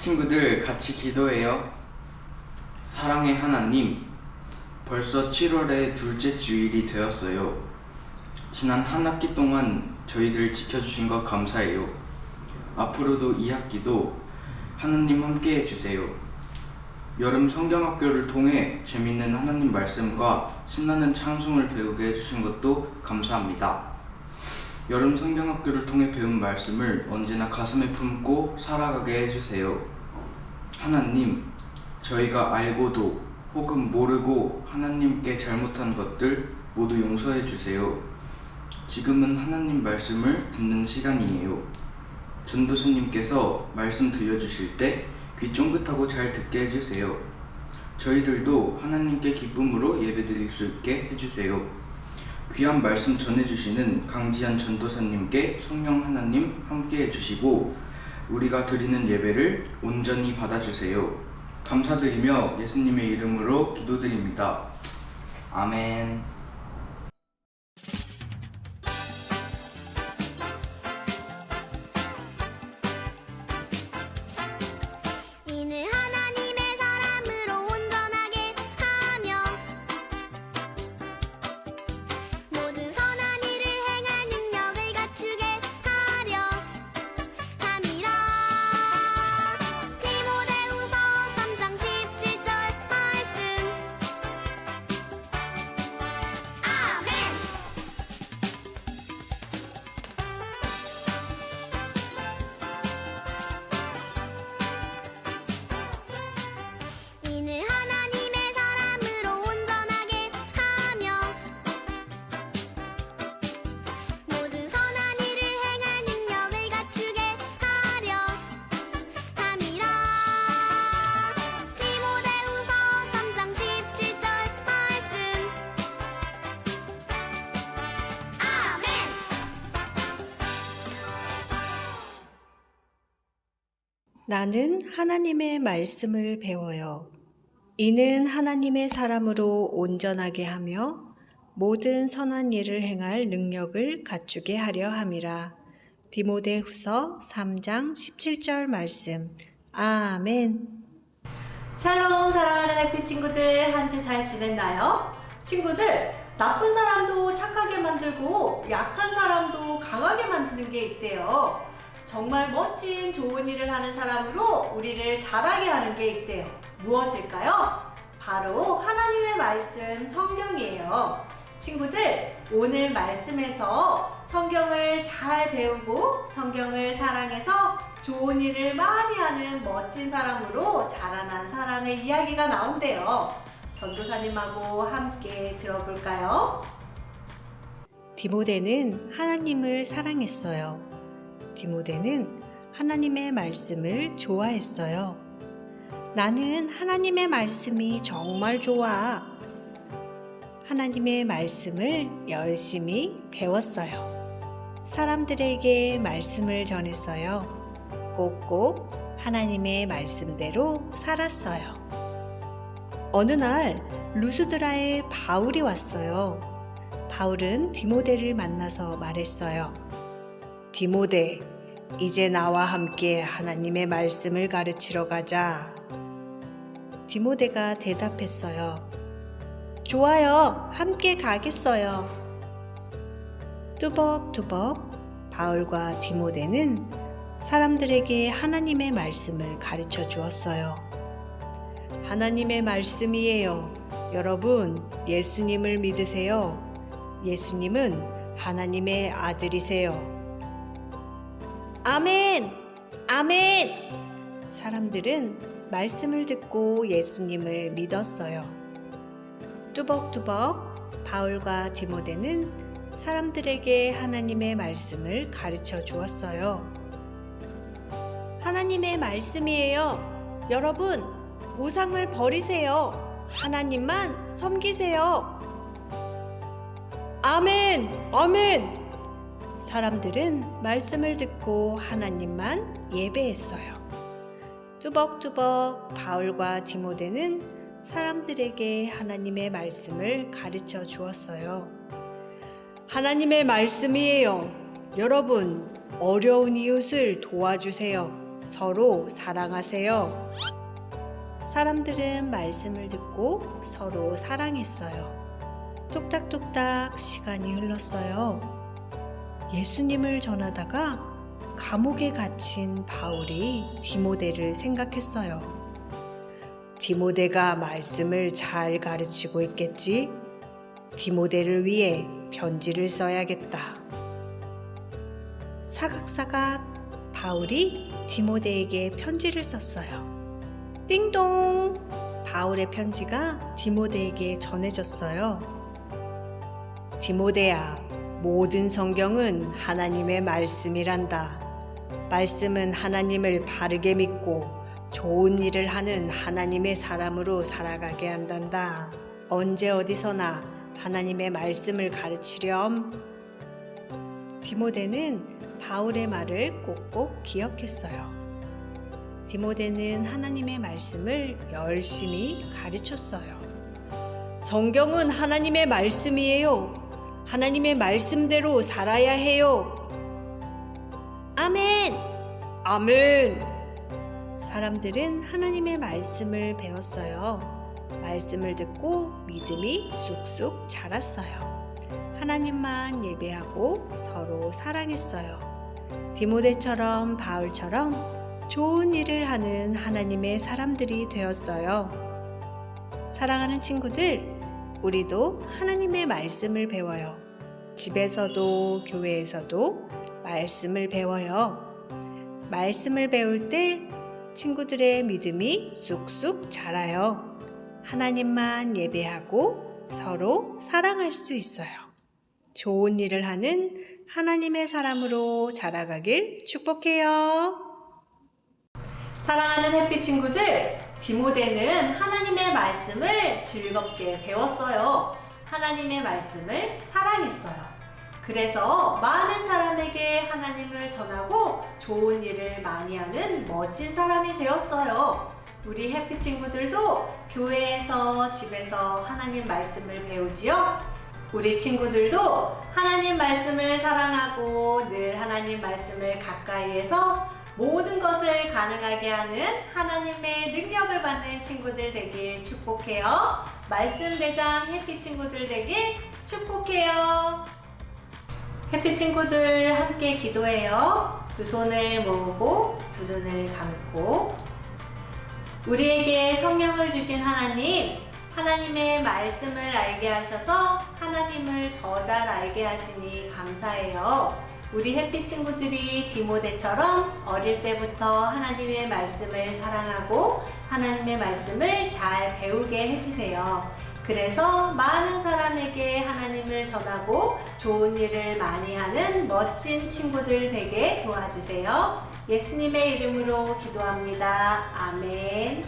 친구들 같이 기도해요. 사랑의 하나님, 벌써 7월의 둘째 주일이 되었어요. 지난 한 학기 동안 저희들 지켜주신 것 감사해요. 앞으로도 이 학기도 하나님 함께 해주세요. 여름 성경학교를 통해 재밌는 하나님 말씀과 신나는 찬송을 배우게 해주신 것도 감사합니다. 여름 성경학교를 통해 배운 말씀을 언제나 가슴에 품고 살아가게 해주세요. 하나님, 저희가 알고도 혹은 모르고 하나님께 잘못한 것들 모두 용서해 주세요. 지금은 하나님 말씀을 듣는 시간이에요. 전도사님께서 말씀 들려주실 때 귀 쫑긋하고 잘 듣게 해주세요. 저희들도 하나님께 기쁨으로 예배드릴 수 있게 해주세요. 귀한 말씀 전해주시는 강지한 전도사님께 성령 하나님 함께 해주시고 우리가 드리는 예배를 온전히 받아주세요. 감사드리며 예수님의 이름으로 기도드립니다. 아멘. 나는 하나님의 말씀을 배워요. 이는 하나님의 사람으로 온전하게 하며 모든 선한 일을 행할 능력을 갖추게 하려 함이라. 디모데 후서 3장 17절 말씀. 아멘. 샬롬 사랑하는 해피 친구들 한 주 잘 지냈나요? 친구들 나쁜 사람도 착하게 만들고 약한 사람도 강하게 만드는 게 있대요. 정말 멋진 좋은 일을 하는 사람으로 우리를 잘하게 하는 게 있대요. 무엇일까요? 바로 하나님의 말씀 성경이에요. 친구들 오늘 말씀에서 성경을 잘 배우고 성경을 사랑해서 좋은 일을 많이 하는 멋진 사람으로 자라난 사람의 이야기가 나온대요. 전도사님하고 함께 들어볼까요? 디모데는 하나님을 사랑했어요. 디모데는 하나님의 말씀을 좋아했어요. 나는 하나님의 말씀이 정말 좋아. 하나님의 말씀을 열심히 배웠어요. 사람들에게 말씀을 전했어요. 꼭꼭 하나님의 말씀대로 살았어요. 어느 날 루스드라에 바울이 왔어요. 바울은 디모데를 만나서 말했어요. 디모데, 이제 나와 함께 하나님의 말씀을 가르치러 가자. 디모데가 대답했어요. 좋아요. 함께 가겠어요. 뚜벅뚜벅 바울과 디모데는 사람들에게 하나님의 말씀을 가르쳐 주었어요. 하나님의 말씀이에요. 여러분, 예수님을 믿으세요. 예수님은 하나님의 아들이세요. 아멘! 아멘! 사람들은 말씀을 듣고 예수님을 믿었어요. 뚜벅뚜벅 바울과 디모데는 사람들에게 하나님의 말씀을 가르쳐 주었어요. 하나님의 말씀이에요. 여러분, 우상을 버리세요. 하나님만 섬기세요. 아멘! 아멘! 사람들은 말씀을 듣고 하나님만 예배했어요. 뚜벅뚜벅 바울과 디모데는 사람들에게 하나님의 말씀을 가르쳐 주었어요. 하나님의 말씀이에요. 여러분, 어려운 이웃을 도와주세요. 서로 사랑하세요. 사람들은 말씀을 듣고 서로 사랑했어요. 뚝딱뚝딱 시간이 흘렀어요. 예수님을 전하다가 감옥에 갇힌 바울이 디모데를 생각했어요. 디모데가 말씀을 잘 가르치고 있겠지? 디모데를 위해 편지를 써야겠다. 사각사각 바울이 디모데에게 편지를 썼어요. 띵동! 바울의 편지가 디모데에게 전해졌어요. 디모데야, 모든 성경은 하나님의 말씀이란다. 말씀은 하나님을 바르게 믿고 좋은 일을 하는 하나님의 사람으로 살아가게 한단다. 언제 어디서나 하나님의 말씀을 가르치렴. 디모데는 바울의 말을 꼭꼭 기억했어요. 디모데는 하나님의 말씀을 열심히 가르쳤어요. 성경은 하나님의 말씀이에요. 하나님의 말씀대로 살아야 해요. 아멘! 아멘! 사람들은 하나님의 말씀을 배웠어요. 말씀을 듣고 믿음이 쑥쑥 자랐어요. 하나님만 예배하고 서로 사랑했어요. 디모데처럼 바울처럼 좋은 일을 하는 하나님의 사람들이 되었어요. 사랑하는 친구들, 우리도 하나님의 말씀을 배워요. 집에서도 교회에서도 말씀을 배워요. 말씀을 배울 때 친구들의 믿음이 쑥쑥 자라요. 하나님만 예배하고 서로 사랑할 수 있어요. 좋은 일을 하는 하나님의 사람으로 자라가길 축복해요. 사랑하는 햇빛 친구들, 디모데는 하나님의 말씀을 즐겁게 배웠어요. 하나님의 말씀을 사랑했어요. 그래서 많은 사람에게 하나님을 전하고 좋은 일을 많이 하는 멋진 사람이 되었어요. 우리 해피 친구들도 교회에서 집에서 하나님 말씀을 배우지요. 우리 친구들도 하나님 말씀을 사랑하고 늘 하나님 말씀을 가까이에서 모든 것을 가능하게 하는 하나님의 능력을 받는 친구들 되길 축복해요. 말씀 대장 해피 친구들 되길 축복해요. 해피 친구들 함께 기도해요. 두 손을 모으고 두 눈을 감고 우리에게 성령을 주신 하나님, 하나님의 말씀을 알게 하셔서 하나님을 더 잘 알게 하시니 감사해요. 우리 햇빛 친구들이 디모데처럼 어릴 때부터 하나님의 말씀을 사랑하고 하나님의 말씀을 잘 배우게 해주세요. 그래서 많은 사람에게 하나님을 전하고 좋은 일을 많이 하는 멋진 친구들 되게 도와주세요. 예수님의 이름으로 기도합니다. 아멘.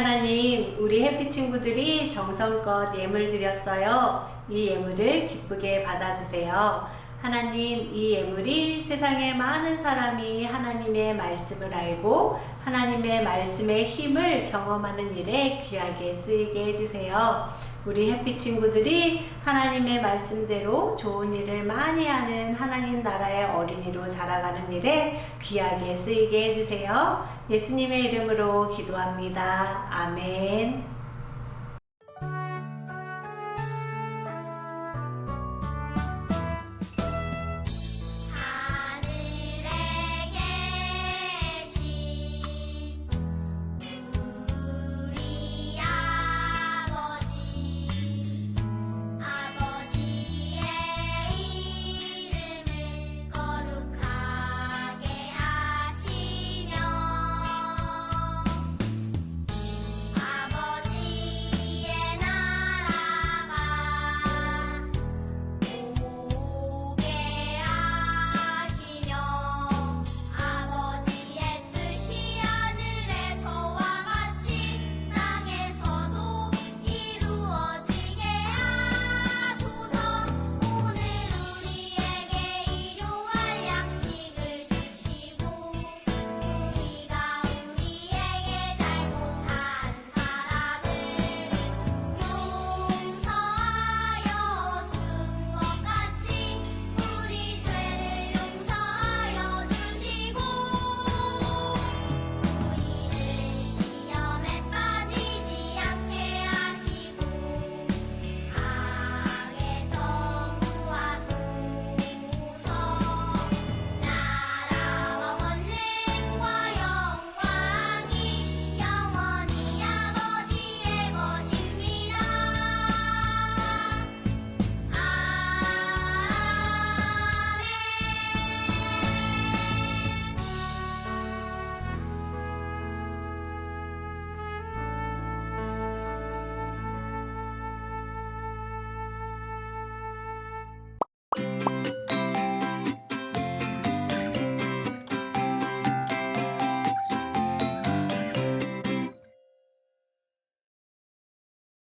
하나님, 우리 해피 친구들이 정성껏 예물 드렸어요. 이 예물을 기쁘게 받아주세요. 하나님, 이 예물이 세상의 많은 사람이 하나님의 말씀을 알고 하나님의 말씀의 힘을 경험하는 일에 귀하게 쓰이게 해주세요. 우리 해피 친구들이 하나님의 말씀대로 좋은 일을 많이 하는 하나님 나라의 어린이로 자라가는 일에 귀하게 쓰이게 해주세요. 예수님의 이름으로 기도합니다. 아멘.